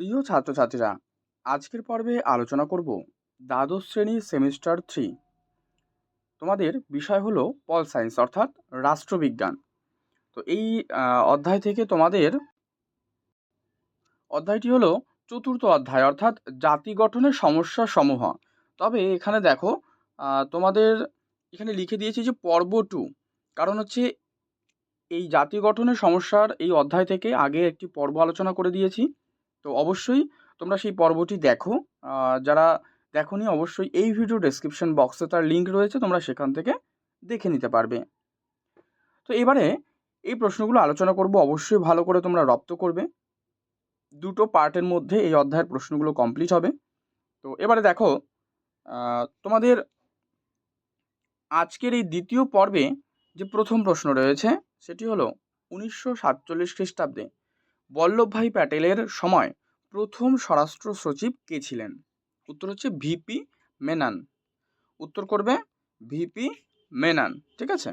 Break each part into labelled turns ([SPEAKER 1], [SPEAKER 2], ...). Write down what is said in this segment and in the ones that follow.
[SPEAKER 1] প্রিয় ছাত্রছাত্রীরা, আজকের পর্বে আলোচনা করব দ্বাদশ শ্রেণি সেমিস্টার থ্রি। তোমাদের বিষয় হলো পল সায়েন্স অর্থাৎ রাষ্ট্রবিজ্ঞান। তো এই অধ্যায় থেকে তোমাদের অধ্যায়টি হলো চতুর্থ অধ্যায়, অর্থাৎ জাতি গঠনের সমস্যা সমূহ। তবে এখানে দেখো তোমাদের এখানে লিখে দিয়েছি যে পর্ব টু। কারণ হচ্ছে এই জাতি গঠনের সমস্যার এই অধ্যায় থেকে আগে একটি পর্ব আলোচনা করে দিয়েছি। তো অবশ্যই তোমরা সেই পর্বটি দেখো। যারা দেখোনি, অবশ্যই এই ভিডিও ডেসক্রিপশন বক্সে তার লিঙ্ক রয়েছে, তোমরা সেখান থেকে দেখে নিতে পারবে। তো এবারে এই প্রশ্নগুলো আলোচনা করব। অবশ্যই ভালো করে তোমরা রপ্ত করবে। দুটো পার্টের মধ্যে এই অধ্যায়ের প্রশ্নগুলো কমপ্লিট হবে। তো এবারে দেখো তোমাদের আজকের এই দ্বিতীয় পর্বে যে প্রথম প্রশ্ন রয়েছে, সেটি হলো উনিশশো সাতচল্লিশ খ্রিস্টাব্দে বল্লভভাই প্যাটেলের সময় প্রথম স্বরাষ্ট্র সচিব কে ছিলেন? উত্তর হচ্ছে ভিপি মেনান। উত্তর করবে ভিপি মেনান, ঠিক আছে?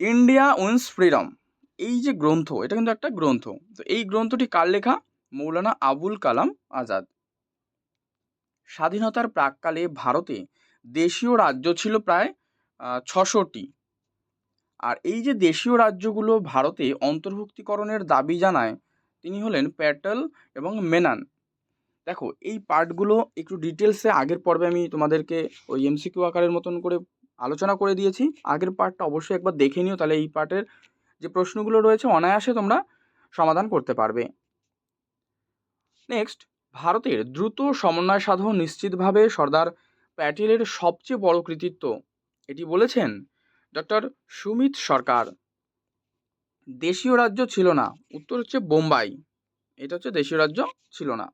[SPEAKER 1] ইন্ডিয়া উইন্স ফ্রিডম, এই যে গ্রন্থ, এটা কিন্তু একটা গ্রন্থ। তো এই গ্রন্থটি কার লেখা? মৌলানা আবুল কালাম আজাদ। স্বাধীনতার প্রাককালে ভারতে দেশীয় রাজ্য ছিল প্রায় ছশোটি। আর এই যে দেশীয় রাজ্যগুলো ভারতে অন্তর্ভুক্তিকরণের দাবি জানায়, তিনি হলেন প্যাটেল এবং মেনান। দেখো, এই পার্টগুলো একটু ডিটেলসে আগের পর্বে আমি তোমাদেরকে ওই এমসিকিউ আকারের মতন করে আলোচনা করে দিয়েছি। আগের পার্টটা অবশ্যই একবার দেখে নিও, তাহলে এই পার্টের যে প্রশ্নগুলো রয়েছে অনায়াসে তোমরা সমাধান করতে পারবে। নেক্সট ভারতের দ্রুত সমন্বয় সাধন নিশ্চিতভাবে সর্দার প্যাটেলের সবচেয়ে বড় কৃতিত্ব। এটি বলেছেন ডক্টর সুমিত সরকার। দেশীয় রাজ্য ছিল না। উত্তর হচ্ছে বোম্বাই। এটা হচ্ছে দেশীয় রাজ্য ছিল না।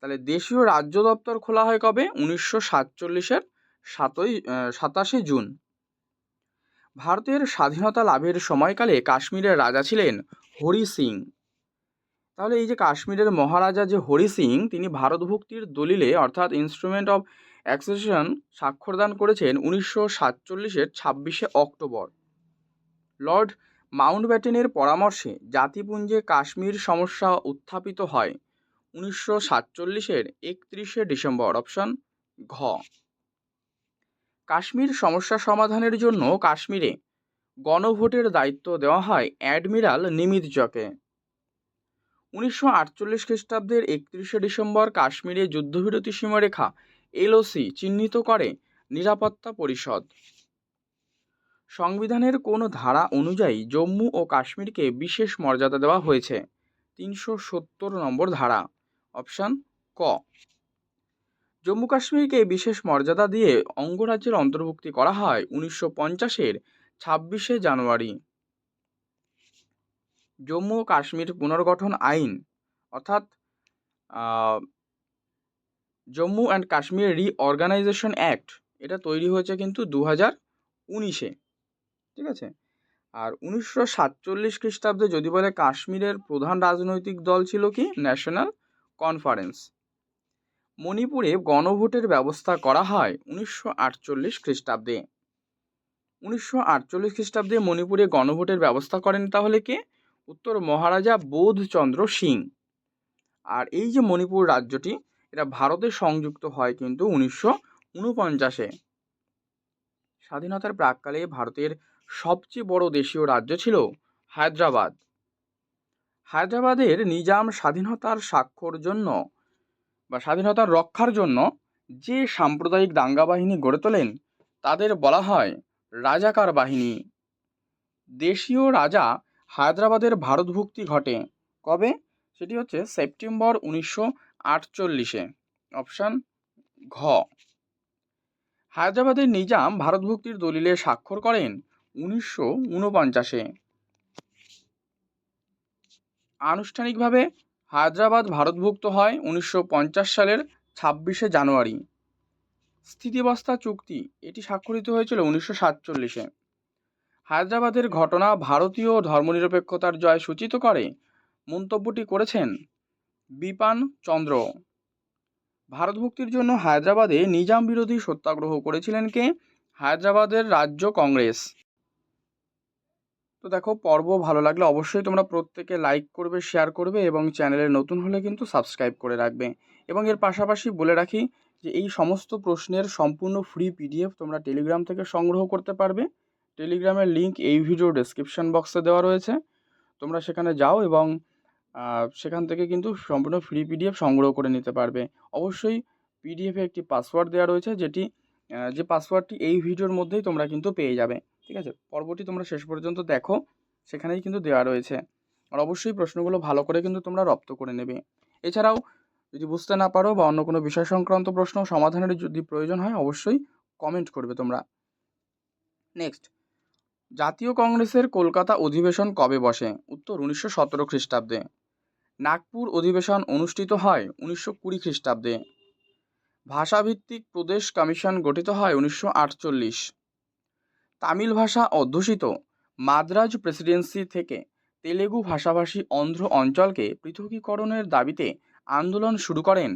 [SPEAKER 1] তাহলে দেশীয় রাজ্য দপ্তর খোলা হয় কবে? উনিশশো সাতচল্লিশের সাতই সাতাশে জুন। ভারতের স্বাধীনতা লাভের সময়কালে কাশ্মীরের রাজা ছিলেন হরি সিং। তাহলে এই যে কাশ্মীরের মহারাজা যে হরি সিং, তিনি ভারতভুক্তির দলিলে, অর্থাৎ ইনস্ট্রুমেন্ট অফ অ্যাক্সেশন স্বাক্ষরদান করেছেন উনিশশো সাতচল্লিশের ছাব্বিশে অক্টোবর। লর্ড মাউন্টব্যাটেনের পরামর্শে জাতিপুঞ্জে কাশ্মীর সমস্যা উত্থাপিত হয় উনিশশো সাতচল্লিশের একত্রিশে ডিসেম্বর, অপশন ঘ। কাশ্মীর সমস্যা সমাধানের জন্য কাশ্মীরে গণভোটের দায়িত্ব দেওয়া হয় অ্যাডমিরাল নিমিতজকে উনিশশো আটচল্লিশ খ্রিস্টাব্দের একত্রিশে ডিসেম্বর কাশ্মীরে যুদ্ধবিরতি সীমারেখা এলওসি চিহ্নিত করে নিরাপত্তা পরিষদ। সংবিধানের কোন ধারা অনুযায়ী জম্মু ও কাশ্মীরকে বিশেষ মর্যাদা দেওয়া হয়েছে। তিনশো সত্তর নম্বর ধারা, অপশান ক। জম্মু কাশ্মীরকে বিশেষ মর্যাদা দিয়ে অঙ্গরাজ্যের অন্তর্ভুক্তি করা হয় উনিশশো পঞ্চাশের ছাব্বিশে জানুয়ারি। জম্মু ও কাশ্মীর পুনর্গঠন আইন, অর্থাৎ Jammu and Kashmir reorganisation act এটা তৈরি হয়েছে কিন্তু দু হাজার উনিশে, ঠিক আছে? আর উনিশশো সাতচল্লিশ খ্রিস্টাব্দে যদি বলে কাশ্মীরের প্রধান রাজনৈতিক দল ছিল কি? ন্যাশনাল কনফারেন্স মণিপুরে গণভোটের ব্যবস্থা করা হয় উনিশশো আটচল্লিশ খ্রিস্টাব্দে। উনিশশো আটচল্লিশ খ্রিস্টাব্দে মণিপুরে গণভোটের ব্যবস্থা করেন তাহলে কে? উত্তর মহারাজা বোধচন্দ্র সিং। আর এই যে মণিপুর রাজ্যটি এটা ভারতে সংযুক্ত হয় কিন্তু উনিশশো উনপঞ্চাশে স্বাধীনতার প্রাককালে ভারতের সবচেয়ে বড় দেশীয় রাজ্য ছিল হায়দ্রাবাদ। হায়দ্রাবাদের নিজাম স্বাধীনতার স্বাক্ষর জন্য বা স্বাধীনতার রক্ষার জন্য যে সাম্প্রদায়িক দাঙ্গা বাহিনী গড়ে তোলেন, তাদের বলা হয় রাজাকার বাহিনী। দেশীয় রাজা হায়দ্রাবাদের ভারতভুক্তি ঘটে কবে? সেটি হচ্ছে সেপ্টেম্বর উনিশশো আটচল্লিশে। অপশান ঘ। হায়দ্রাবাদের নিজাম ভারতভুক্তির দলিলে স্বাক্ষর করেন উনিশশো উনপঞ্চাশে। আনুষ্ঠানিকভাবে হায়দ্রাবাদ ভারতভুক্ত হয় উনিশশো পঞ্চাশ সালের ছাব্বিশে জানুয়ারি। স্থিতিবস্থা চুক্তি, এটি স্বাক্ষরিত হয়েছিল উনিশশো সাতচল্লিশে। হায়দ্রাবাদের ঘটনা ভারতীয় ধর্মনিরপেক্ষতার জয় সূচিত করে, মন্তব্যটি করেছেন বিপান চন্দ্র। ভারতভুক্তির জন্য হায়দ্রাবাদে নিজাম বিরোধী সত্যাগ্রহ করেছিলেন কে? হায়দ্রাবাদের রাজ্য কংগ্রেস। তো দেখো, পর্ব ভালো লাগলে অবশ্যই তোমরা প্রত্যেকে লাইক করবে শেয়ার করবে এবং চ্যানেলে নতুন হলে কিন্তু সাবস্ক্রাইব করে রাখবে। এবং এর পাশাপাশি বলে রাখি যে এই সমস্ত প্রশ্নের সম্পূর্ণ ফ্রি পিডিএফ তোমরা টেলিগ্রাম থেকে সংগ্রহ করতে পারবে। টেলিগ্রামের লিঙ্ক এই ভিডিও ডেসক্রিপশন বক্সে দেওয়া রয়েছে। তোমরা সেখানে যাও এবং সেখান থেকে কিন্তু সম্পূর্ণ ফ্রি পিডিএফ সংগ্রহ করে নিতে পারবে। অবশ্যই পিডিএফে একটি পাসওয়ার্ড দেওয়া রয়েছে, যেটি যে পাসওয়ার্ডটি এই ভিডিওর মধ্যেই তোমরা কিন্তু পেয়ে যাবে। ঠিক আছে? পর্বটি তোমরা শেষ পর্যন্ত দেখো, সেখানেই কিন্তু দেওয়া রয়েছে। আর অবশ্যই প্রশ্নগুলো ভালো করে কিন্তু তোমরা রপ্ত করে নেবে। এছাড়াও, যদি বুঝতে না পারো বা অন্য কোনো বিষয় সংক্রান্ত প্রশ্ন, সমাধানের যদি প্রয়োজন হয়, অবশ্যই কমেন্ট করবে তোমরা। নেক্সট জাতীয় কংগ্রেসের কলকাতা অধিবেশন কবে বসে? উত্তর উনিশশো সতেরো খ্রিস্টাব্দে। নাগপুর অধিবেশন অনুষ্ঠিত হয় উনিশশো কুড়ি খ্রিস্টাব্দে। ভাষাভিত্তিক প্রদেশ কমিশন গঠিত হয় উনিশশো আটচল্লিশ। তামিল ভাষা অধ্যুষিত মাদ্রাজ প্রেসিডেন্সি থেকে তেলেগু ভাষাভাষী অন্ধ্র অঞ্চলকে পৃথকীকরণের দাবিতে আন্দোলন শুরু করেন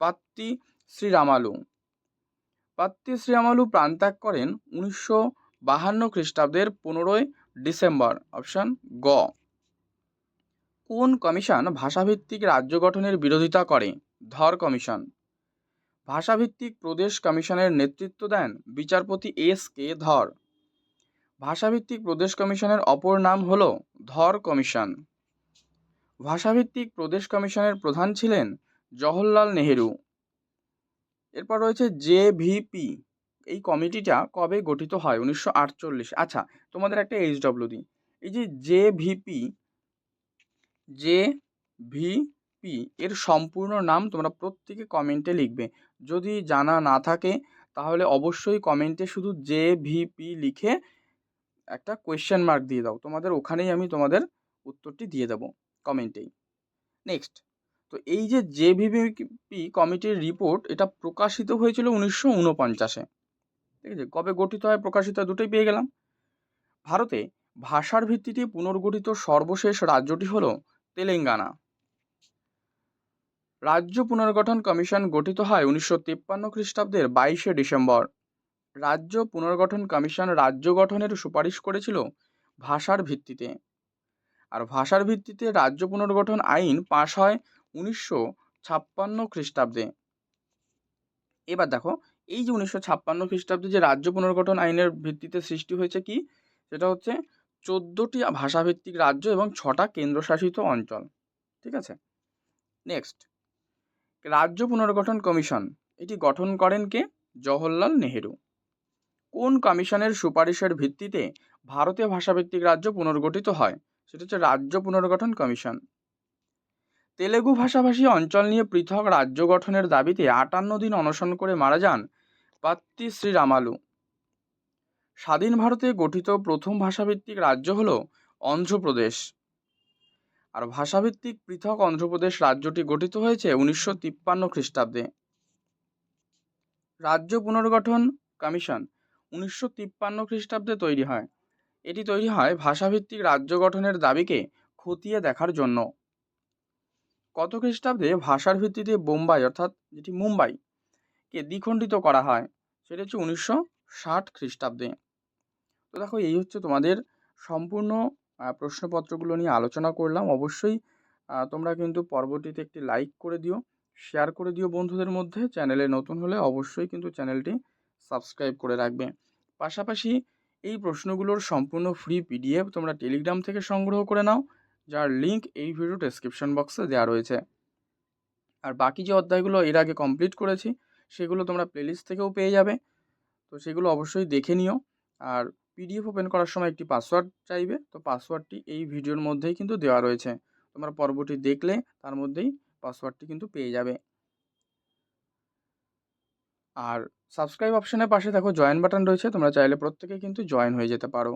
[SPEAKER 1] পাত্তি শ্রীরামালু। পাত্তি শ্রীরামালু প্রাণত্যাগ করেন উনিশশো বাহান্ন খ্রিস্টাব্দের পনেরোই ডিসেম্বর, অপশান গ। কোন কমিশন ভাষাভিত্তিক রাজ্য গঠনের বিরোধিতা করে? ধর কমিশন। ভাষাভিত্তিক প্রদেশ কমিশনের নেতৃত্ব দেন বিচারপতি এস কে ধর। ভাষাভিত্তিক প্রদেশ কমিশনের অপর নাম হল ধর কমিশন। ভাষাভিত্তিক প্রদেশ কমিশনের প্রধান ছিলেন জওহরলাল নেহেরু। এরপর রয়েছে জেভিপি এই কমিটিটা কবে গঠিত হয়? উনিশশো আটচল্লিশ। আচ্ছা তোমাদের একটা এইচডব্লিউ দিই এই যে জেভিপি জে ভিপি এর সম্পূর্ণ নাম তোমরা প্রত্যেকে কমেন্টে লিখবে। যদি জানা না থাকে, তাহলে অবশ্যই কমেন্টে শুধু জে ভিপি লিখে একটা কোয়েশ্চেন মার্ক দিয়ে দাও। তোমাদের ওখানেই আমি তোমাদের উত্তরটি দিয়ে দেবো কমেন্টেই নেক্সট তো এই যে জেভিপি কমিটির রিপোর্ট এটা প্রকাশিত হয়েছিল উনিশশো উনপঞ্চাশে। ঠিক আছে? কবে গঠিত হয়, প্রকাশিত হয়, দুটোই পেয়ে গেলাম। ভারতে ভাষার ভিত্তিতে পুনর্গঠিত সর্বশেষ রাজ্যটি হল তেলেঙ্গানা। রাজ্য পুনর্গঠন কমিশন গঠিত হয় উনিশশো তিপ্পান্ন খ্রিস্টাব্দের বাইশে ডিসেম্বর। রাজ্য পুনর্গঠন কমিশন রাজ্য গঠনের সুপারিশ করেছিল ভাষার ভিত্তিতে। আর ভাষার ভিত্তিতে রাজ্য পুনর্গঠন আইন পাশ হয় উনিশশো ছাপ্পান্ন খ্রিস্টাব্দে। এবার দেখো, এই যে উনিশশো ছাপ্পান্ন খ্রিস্টাব্দে যে রাজ্য পুনর্গঠন আইনের ভিত্তিতে সৃষ্টি হয়েছে কি? সেটা হচ্ছে চোদ্দোটি ভাষাভিত্তিক রাজ্য এবং ছটা কেন্দ্রশাসিত অঞ্চল। ঠিক আছে? নেক্সট রাজ্য পুনর্গঠন কমিশন, এটি গঠন করেন কে? জওহরলাল নেহেরু। কোন কমিশনের সুপারিশের ভিত্তিতে ভারতীয় ভাষাভিত্তিক রাজ্য পুনর্গঠিত হয়? সেটা হচ্ছে রাজ্য পুনর্গঠন কমিশন। তেলেগু ভাষাভাষী অঞ্চল নিয়ে পৃথক রাজ্য গঠনের দাবিতে আটান্ন দিন অনশন করে মারা যান পাত্তি শ্রীরামালু। স্বাধীন ভারতে গঠিত প্রথম ভাষাভিত্তিক রাজ্য হল অন্ধ্রপ্রদেশ। আর ভাষাভিত্তিক পৃথক অন্ধ্রপ্রদেশ রাজ্যটি গঠিত হয়েছে উনিশশো তিপ্পান্ন খ্রিস্টাব্দে। রাজ্য পুনর্গঠন কমিশন উনিশশো তিপ্পান্ন খ্রিস্টাব্দে তৈরি হয়। এটি তৈরি হয় ভাষাভিত্তিক রাজ্য গঠনের দাবিকে খতিয়ে দেখার জন্য। কত খ্রিস্টাব্দে ভাষার ভিত্তিতে বোম্বাই অর্থাৎ যেটি মুম্বাই কে দ্বিখণ্ডিত করা হয়, সেটি হচ্ছে উনিশশো ষাট খ্রিস্টাব্দে। তো দেখো, এই হচ্ছে তোমাদের সম্পূর্ণ প্রশ্নপত্রগুলো নিয়ে আলোচনা করলাম। অবশ্যই তোমরা কিন্তু পর্বটিতে একটি লাইক করে দিও শেয়ার করে দিও বন্ধুদের মধ্যে। চ্যানেলে নতুন হলে অবশ্যই কিন্তু চ্যানেলটি সাবস্ক্রাইব করে রাখবে। পাশাপাশি এই প্রশ্নগুলোর সম্পূর্ণ ফ্রি পিডিএফ তোমরা টেলিগ্রাম থেকে সংগ্রহ করে নাও, যার লিঙ্ক এই ভিডিও ডেসক্রিপশন বক্সে দেওয়া রয়েছে। আর বাকি যে অধ্যায়গুলো এর আগে কমপ্লিট করেছি, সেগুলো তোমরা প্লেলিস্ট থেকেও পেয়ে যাবে। তো সেগুলো অবশ্যই দেখে নিও। আর পিডিএফ ওপেন করার সময় একটি পাসওয়ার্ড চাইবে। তো পাসওয়ার্ডটি এই ভিডিওর মধ্যেই কিন্তু দেওয়া রয়েছে। তোমরা পর্বটি দেখলে তার মধ্যেই পাসওয়ার্ডটি কিন্তু পেয়ে যাবে। আর সাবস্ক্রাইব অপশনের পাশে দেখো জয়েন বাটন রয়েছে। তোমরা চাইলে প্রত্যেকে কিন্তু জয়েন হয়ে যেতে পারো।